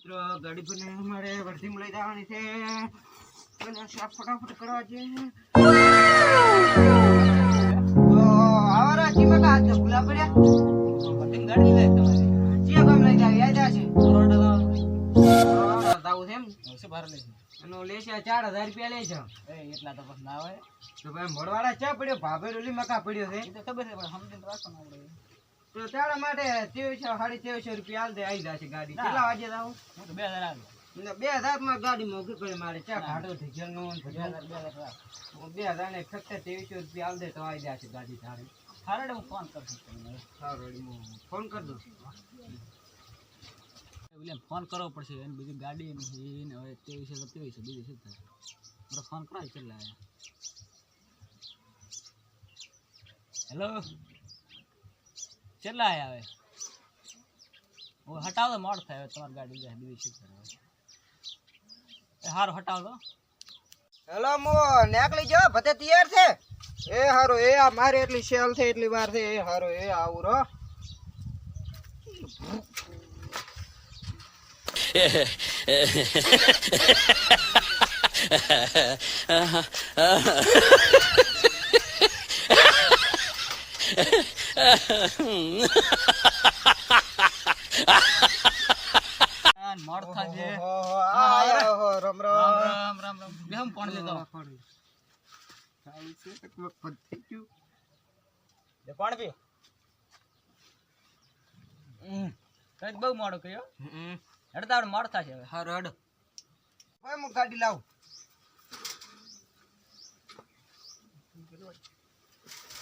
મિત્રો ગાડી પર મારે વર્ધી લઈ જવાની છે. અને સાફ ફટાફટ કરવા છે. તો આવો તો પડ્યા? વર્ધી ગાડી લઈ તમારી લઈ જાવ એમ. ચાર હજાર રૂપિયા લે છે એટલા તો પછી ના હોય. તો ભાઈ મળવાળા ચા પડ્યો? ભાભે ઓલી મકા પડ્યો છે. એ તો ખબર છે પણ સમજીને રાખવાનું આપણે. તો તારા માટે ત્રેવીસો સાડી ત્રેવીસો રૂપિયા હાલ દે આવી જશે ગાડી. કેટલા વાગે જાવ હું તો બે હજાર આવ્યો બે હજારમાં ગાડી મોઘી પડે મારે ચા ઘાટો થઈ નો બે હજાર ને ફક્ત ત્રેવીસો રૂપિયા હાલ દે તો આવી જશે ગાડી તારી. હારડે હું ફોન કરશું તમને. સારું હું ફોન કરી દઉં. વિલિયમ ફોન કરવો પડશે. એને બીજી ગાડી નથી ને હવે ત્રેવીસો તો ત્રેવીસો બીજું શું થાય? મારો ફોન કરાય છેલ્લા હેલો છેલ્લા આવે. હું હટાવો મોડ થાય તમારી ગાડી જાય બીજી શું કરે એ હારું હટાવો હેલો મો નેકલી જો ભતે તૈયાર છે? એ હારો એ આ મારે એટલી સેલ છે એટલી વાર છે એ હારો એ આવું રો આ છે છે, બહુ મોડું કર્યો હમ. મોડ થશે હવે હારું હેડો હું ગાડી લાવું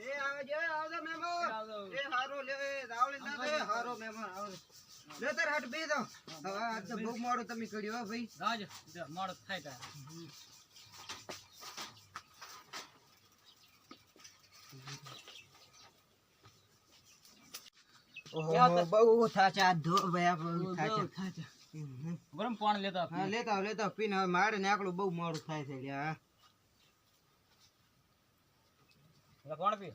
એ આવજો આવજો મહેમાન એ હારો લે રાવળી ના દે હારો મહેમાન આવજો લે તાર હાટ બેસી દો હવે આજ તો બહુ મોડું તમે કર્યું ભાઈ. આવજો જો થાય તારે. બહુ થાચા ધો ભાઈ બહુ થાચા. ગરમ પાણી લેતા લેતા લેતા પીને હવે મારે ને આકડું બહુ મોડું થાય છે લ્યા પીઓ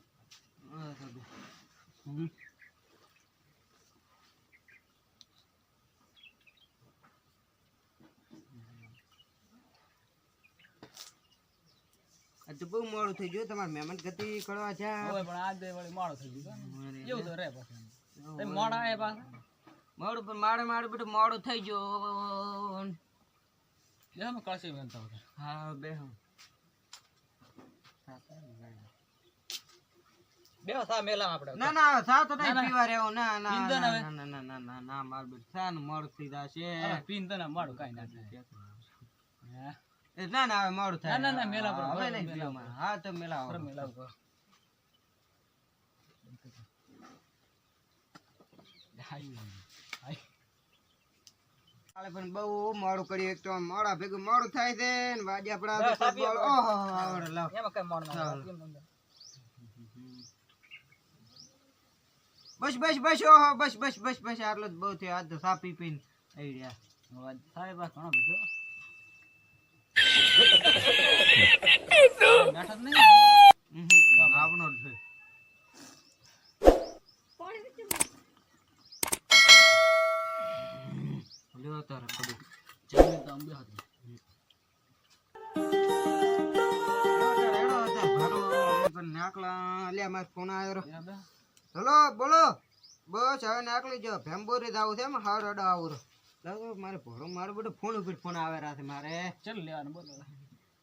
હા, તો બહુ મોડું થઈ ગયું તમારે મહેમાન ગતિ કરવા જા પણ આજ બે વળી મોડું થઈ ગયું એવું તો રે પાછું? મોડા એ પાછા? મોડું પણ મારે મારે બધું મોડું થઈ ગયું. બે કળશી બનતા હા બે હા બે સા મેલા આપણે ના ના સા તો નહીં ના, ના. પીવા રહેવું ના ના પીંદો હવે. ના ના ના ના ના માર બેટ સા ને મોડું જશે કાંઈ ના થાય એ ના ના હવે મોડું થાય ના, ના, ના, મેલા પર, હવે નહીં મેલા પીવું પર. મારે. હા તો મેલા આવો. બરાબર, મેલાવું કહો. હાય, હાય. કાલે પણ બહુ મોડું કર્યું એક તો મોડા ભેગું મોડું થાય છે ને વાજે આપડા ઓહો આવડે લાવ એમાં કઈ મોડ ના ચાલો. થાય. કેમ સમજાય? બસ બસ બસ ઓહો બસ બસ બસ બસ આટલો જ બહુ થયો. આ તો સા પી પીને આવી ગયા અવાજ થાય બા ઘણો હમ, આપણો જ છે. લ્યો તારે કબૂલ. જમીન તો અંબે હતી હેડો તાર ભારો પણ નાકલા લે માર ફોન આવ્યો. હલો બોલો. બસ હવે નાખલી જો ભેંબોરી જ આવું છે એમ હાડ અડા આવું. લાગો મારે ભરો મારો બધો ફોન ઉપર ફોન આવે રાતે મારે. ચાલ લેવાનું બોલો.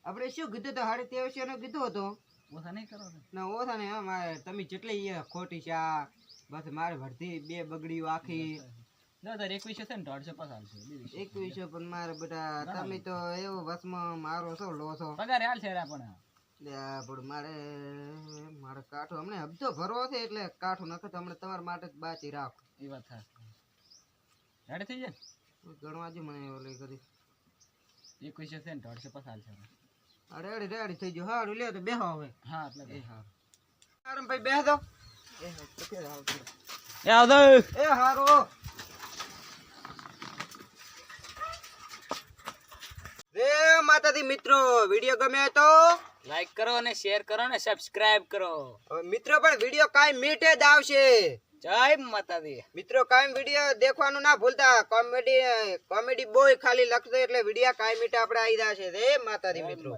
આપણે શું કીધું તો સાડી ત્રેવીસો નો કીધું હતું? ઓછા નહીં કરો ને. ઓછા નહીં હા મારે તમે જેટલી ખોટી ચા બસ મારે ભરતી બે બગડીઓ આખી. એકવીસો છે ને દોઢસો એકવીસો પણ મારે બધા તમે તો એવો વસમાં મારો છો લો છો. પગાર હાલ છે આ પણ મારે મારે કાઠું હમણે હપ્તો ભરવો છે એટલે કાઠું નખો હમણાં તમારા માટે જ બાચી રાખો. એ વાત થાય રેડી થઈ જાય? ગણવા જો મને ઓલી કરી. એકવીસો છે ને દોઢસો પસાર છે આ રેડી રેડી થઈ ગયો. હારું લ્યો તો બેહો હવે. હા એટલે એ ભાઈ બેહ દો આવતો હારું રે માતાજી મિત્રો વીડિયો ગમે તો લાઈક કરો અને શેર કરો ને સબસ્ક્રાઇબ કરો. મિત્રો પણ વીડિયો કાઈ મીઠે જ આવશે. જય માતાજી. મિત્રો કાયમ વીડિયો દેખવાનું ના ભૂલતા. કોમેડી કોમેડી બોય ખાલી લખતો એટલે વીડિયો કાયમ મીઠે આપણે આવી જશે. જય માતાજી મિત્રો.